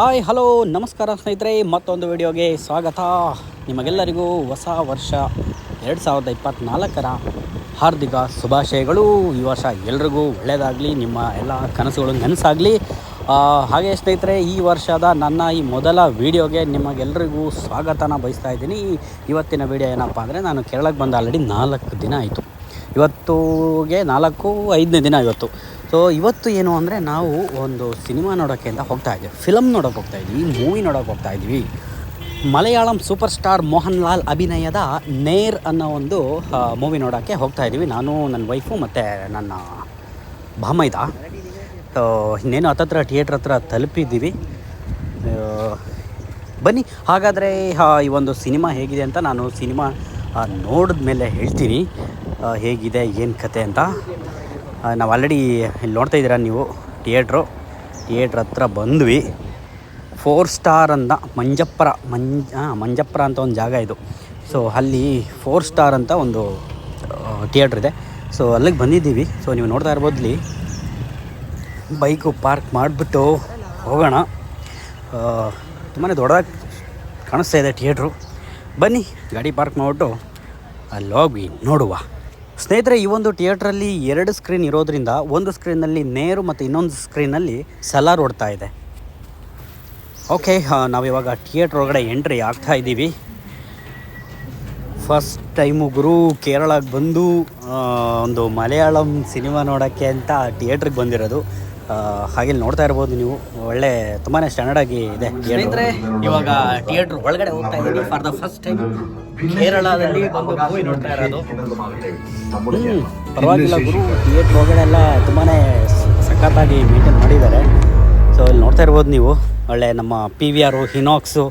Hi, hello, ನಮಸ್ಕಾರ ಸ್ನೇಹಿತರೆ, ಮತ್ತೊಂದು ವಿಡಿಯೋಗೆ ಸ್ವಾಗತ. ನಿಮಗೆಲ್ಲರಿಗೂ ಹೊಸ ವರ್ಷ ಎರಡು ಸಾವಿರದ ಇಪ್ಪತ್ತ್ನಾಲ್ಕರ ಹಾರ್ದಿಕ ಶುಭಾಶಯಗಳು. ಈ ವರ್ಷ ಎಲ್ರಿಗೂ ಒಳ್ಳೆಯದಾಗಲಿ ನಿಮ್ಮ ಎಲ್ಲ ಕನಸುಗಳು ನನಸಾಗಲಿ. ಹಾಗೆ ಸ್ನೇಹಿತರೆ, ಈ ವರ್ಷದ ನನ್ನ ಈ ಮೊದಲ ವೀಡಿಯೋಗೆ ನಿಮಗೆಲ್ಲರಿಗೂ ಸ್ವಾಗತನ ಬಯಸ್ತಾ ಇದ್ದೀನಿ. ಇವತ್ತಿನ ವಿಡಿಯೋ ಏನಪ್ಪ ಅಂದರೆ, ನಾನು ಕೇರಳಕ್ಕೆ ಬಂದು ಆಲ್ರೆಡಿ ನಾಲ್ಕು ದಿನ ಆಯಿತು. ಇವತ್ತುಗೆ ನಾಲ್ಕು, ಐದನೇ ದಿನ ಇವತ್ತು. ಸೊ ಇವತ್ತು ಏನು ಅಂದರೆ ನಾವು ಒಂದು ಸಿನಿಮಾ ನೋಡೋಕ್ಕೆ ಅಂತ ಹೋಗ್ತಾ ಇದ್ದೀವಿ. ಫಿಲಮ್ ನೋಡೋಕೆ ಹೋಗ್ತಾ ಇದ್ದೀವಿ ಮೂವಿ ನೋಡೋಕೆ ಹೋಗ್ತಾ ಇದ್ದೀವಿ. ಮಲಯಾಳಂ ಸೂಪರ್ ಸ್ಟಾರ್ ಮೋಹನ್ ಲಾಲ್ ಅಭಿನಯದ ನೇರ್ ಅನ್ನೋ ಒಂದು ಮೂವಿ ನೋಡೋಕ್ಕೆ ಹೋಗ್ತಾ ಇದ್ದೀವಿ. ನಾನು, ನನ್ನ ವೈಫು ಮತ್ತು ನನ್ನ ಭಾಮೈದ. ಸೊ ಇನ್ನೇನು ಹತ್ತತ್ರ ಥಿಯೇಟ್ರ್ ಹತ್ರ ತಲುಪಿದ್ದೀವಿ. ಬನ್ನಿ. ಹಾಗಾದರೆ ಈ ಒಂದು ಸಿನಿಮಾ ಹೇಗಿದೆ ಅಂತ ನಾನು ಸಿನಿಮಾ ನೋಡಿದ ಮೇಲೆ ಹೇಳ್ತೀನಿ. ಹೇಗಿದೆ, ಏನು ಕತೆ ಅಂತ. ನಾವು ಆಲ್ರೆಡಿ ಇಲ್ಲಿ ನೋಡ್ತಾ ಇದ್ದೀರಾ ನೀವು ಥಿಯೇಟ್ರು ಥಿಯೇಟ್ರ್ ಹತ್ರ ಬಂದ್ವಿ. ಫೋರ್ ಸ್ಟಾರ್ ಅಂತ ಮಂಜಪ್ಪರ, ಮಂಜ ಮಂಜಪ್ಪರ ಅಂತ ಒಂದು ಜಾಗ ಇದು. ಸೊ ಅಲ್ಲಿ ಫೋರ್ ಸ್ಟಾರ್ ಅಂತ ಒಂದು ಥಿಯೇಟ್ರ್ ಇದೆ. ಸೊ ಅಲ್ಲಿಗೆ ಬಂದಿದ್ದೀವಿ. ಸೊ ನೀವು ನೋಡ್ತಾ ಇರ್ಬೋದು ಇಲ್ಲಿ. ಬೈಕು ಪಾರ್ಕ್ ಮಾಡಿಬಿಟ್ಟು ಹೋಗೋಣ. ತುಂಬಾ ದೊಡ್ಡದಾಗಿ ಕಾಣಿಸ್ತಾ ಇದೆ ಥಿಯೇಟ್ರು ಬನ್ನಿ, ಗಾಡಿ ಪಾರ್ಕ್ ಮಾಡಿಬಿಟ್ಟು ಅಲ್ಲಿ ಹೋಗಿ ನೋಡುವ. ಸ್ನೇಹಿತರೆ, ಈ ಒಂದು ಥಿಯೇಟ್ರಲ್ಲಿ ಎರಡು ಸ್ಕ್ರೀನ್ ಇರೋದ್ರಿಂದ ಒಂದು ಸ್ಕ್ರೀನಲ್ಲಿ ನೇರು ಮತ್ತು ಇನ್ನೊಂದು ಸ್ಕ್ರೀನಲ್ಲಿ ಸಲಾರ್ ಓಡ್ತಾ ಇದೆ. ಓಕೆ ನಾವಿವಾಗ ಥಿಯೇಟ್ರ್ ಒಳಗಡೆ ಎಂಟ್ರಿ ಆಗ್ತಾ ಇದ್ದೀವಿ. ಫಸ್ಟ್ ಟೈಮು ಗುರು ಕೇರಳಕ್ಕೆ ಬಂದು ಒಂದು ಮಲಯಾಳಂ ಸಿನಿಮಾ ನೋಡೋಕ್ಕೆ ಅಂತ ಥಿಯೇಟ್ರಿಗೆ ಬಂದಿರೋದು. ಹಾಗೆ ಇಲ್ಲಿ ನೋಡ್ತಾ ಇರ್ಬೋದು ನೀವು. ಒಳ್ಳೆ ತುಂಬಾ ಸ್ಟ್ಯಾಂಡರ್ಡ್ ಆಗಿ ಇದೆ ಸ್ನೇಹಿತರೆ ಇವಾಗ ಥಿಯೇಟ್ರ್ ಒಳಗಡೆ ಹೋಗ್ತಾ ಇದ್ದೀನಿ ಫಾರ್ ದ ಫಸ್ಟ್ ಟೈಮ್ ಕೇರಳದಲ್ಲಿ ಬಂದು ಮೂವಿ ನೋಡ್ತಾ ಇರೋದು. ಹ್ಞೂ ಪರವಾಗಿಲ್ಲ ಗುರು. ಥಿಯೇಟ್ರ್ ಒಳಗಡೆ ಎಲ್ಲ ತುಂಬಾ ಸಖತ್ತಾಗಿ ಮೇಂಟೈನ್ ಮಾಡಿದ್ದಾರೆ. ಸೊ ಇಲ್ಲಿ ನೋಡ್ತಾ ಇರ್ಬೋದು ನೀವು. ಒಳ್ಳೆ ನಮ್ಮ ಪಿ ವಿ ಆರು ಹಿನಾಕ್ಸು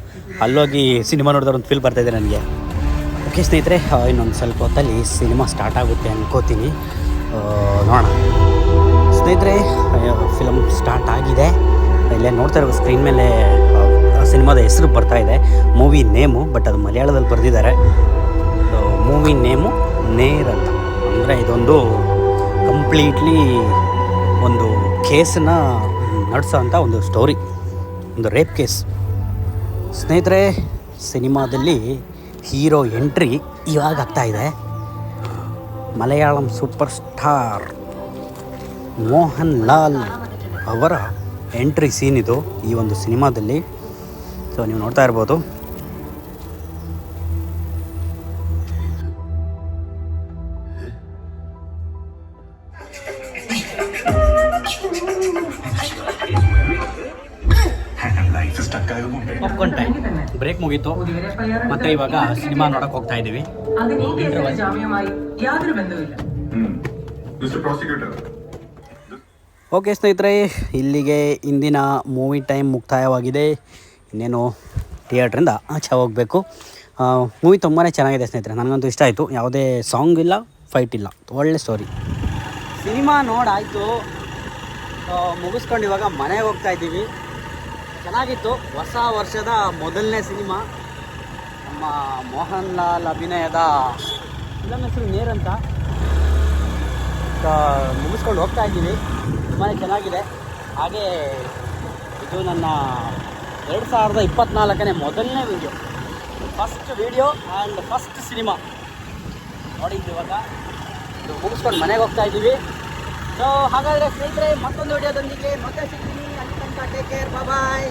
ಅಲ್ಲೋಗಿ ಸಿನಿಮಾ ನೋಡಿದ್ರೆ ಒಂದು ಫೀಲ್ ಬರ್ತಾಯಿದೆ ನನಗೆ. ಓಕೆ ಸ್ನೇಹಿತರೆ ಇನ್ನೊಂದು ಸ್ವಲ್ಪ ಹೊತ್ತಲ್ಲಿ ಸಿನಿಮಾ ಸ್ಟಾರ್ಟ್ ಆಗುತ್ತೆ ಅನ್ಕೋತೀನಿ. ನೋಡೋಣ. ಸ್ನೇಹಿತರೆ ಫಿಲಮ್ ಸ್ಟಾರ್ಟ್ ಆಗಿದೆ. ಇಲ್ಲೇ ನೋಡ್ತಾ ಇರೋ ಸ್ಕ್ರೀನ್ ಮೇಲೆ ಸಿನಿಮಾದ ಹೆಸರು ಬರ್ತಾ ಇದೆ. ಮೂವಿ ನೇಮು ಬಟ್ ಅದು ಮಲಯಾಳದಲ್ಲಿ ಬರೆದಿದ್ದಾರೆ. ಮೂವಿ ನೇಮು ನೇರ್ ಅಂತ. ಅಂದರೆ ಇದೊಂದು ಕಂಪ್ಲೀಟ್ಲಿ ಒಂದು ಕೇಸನ್ನ ನಡೆಸೋ ಅಂಥ ಒಂದು ಸ್ಟೋರಿ ಒಂದು ರೇಪ್ ಕೇಸ್ ಸ್ನೇಹಿತರೆ ಸಿನಿಮಾದಲ್ಲಿ ಹೀರೋ ಎಂಟ್ರಿ ಇವಾಗ ಆಗ್ತಾಯಿದೆ ಮಲಯಾಳಂ ಸೂಪರ್ ಸ್ಟಾರ್ ಮೋಹನ್ ಲಾಲ್ ಅವರ ಎಂಟ್ರಿ ಸೀನ್ ಇದು ಈ ಒಂದು ಸಿನಿಮಾದಲ್ಲಿ. ಸೊ ನೀವು ನೋಡ್ತಾ ಇರ್ಬೋದು. ಬ್ರೇಕ್ ಮುಗೀತು. ಮತ್ತೆ ಇವಾಗ ಸಿನಿಮಾ ನೋಡಕ್ ಹೋಗ್ತಾ ಇದೀವಿ. ಓಕೆ ಸ್ನೇಹಿತರೆ, ಇಲ್ಲಿಗೆ ಇಂದಿನ ಮೂವಿ ಟೈಮ್ ಮುಕ್ತಾಯವಾಗಿದೆ. ಇನ್ನೇನು ಥಿಯೇಟ್ರಿಂದ ಆಚೆ ಹೋಗಬೇಕು. ಮೂವಿ ತುಂಬಾ ಚೆನ್ನಾಗಿದೆ ಸ್ನೇಹಿತರೆ, ನನಗಂತೂ ಇಷ್ಟ ಆಯಿತು. ಯಾವುದೇ ಸಾಂಗ್ ಇಲ್ಲ, ಫೈಟ್ ಇಲ್ಲ. ಒಳ್ಳೆ ಸ್ಟೋರಿ. ಸಿನಿಮಾ ನೋಡಾಯಿತು ಮುಗಿಸ್ಕೊಂಡು ಇವಾಗ ಮನೆಗೆ ಹೋಗ್ತಾ ಇದ್ದೀವಿ. ಚೆನ್ನಾಗಿತ್ತು. ಹೊಸ ವರ್ಷದ ಮೊದಲನೇ ಸಿನಿಮಾ. ನಮ್ಮ ಮೋಹನ್ ಲಾಲ್ ಅಭಿನಯದ ಫಿಲಮ್ ಹೆಸರು ನೇರಂತ ಮುಗಿಸ್ಕೊಂಡು ಹೋಗ್ತಾ ಇದ್ದೀವಿ. ತುಂಬಾ ಚೆನ್ನಾಗಿದೆ. ಹಾಗೆ ಇದು ನನ್ನ ಎರಡು ಸಾವಿರದ ಇಪ್ಪತ್ನಾಲ್ಕನೇ ಮೊದಲನೇ video first video and first cinema ನೋಡಿದ್ದು ಇವಾಗ. ಇದು ಮುಗಿಸ್ಕೊಂಡು ಮನೆಗೆ ಹೋಗ್ತಾ ಇದ್ದೀವಿ. ಸೊ ಹಾಗಾದರೆ ಸ್ನೇಹಿತರೆ, ಮತ್ತೊಂದು ವಿಡಿಯೋದೊಂದಿಗೆ ಮತ್ತೆ ಸಿಗ್ತೀನಿ. ಅಲ್ಲಿ ತನಕ ಟೇಕ್ ಕೇರ್ ಬಾಯ್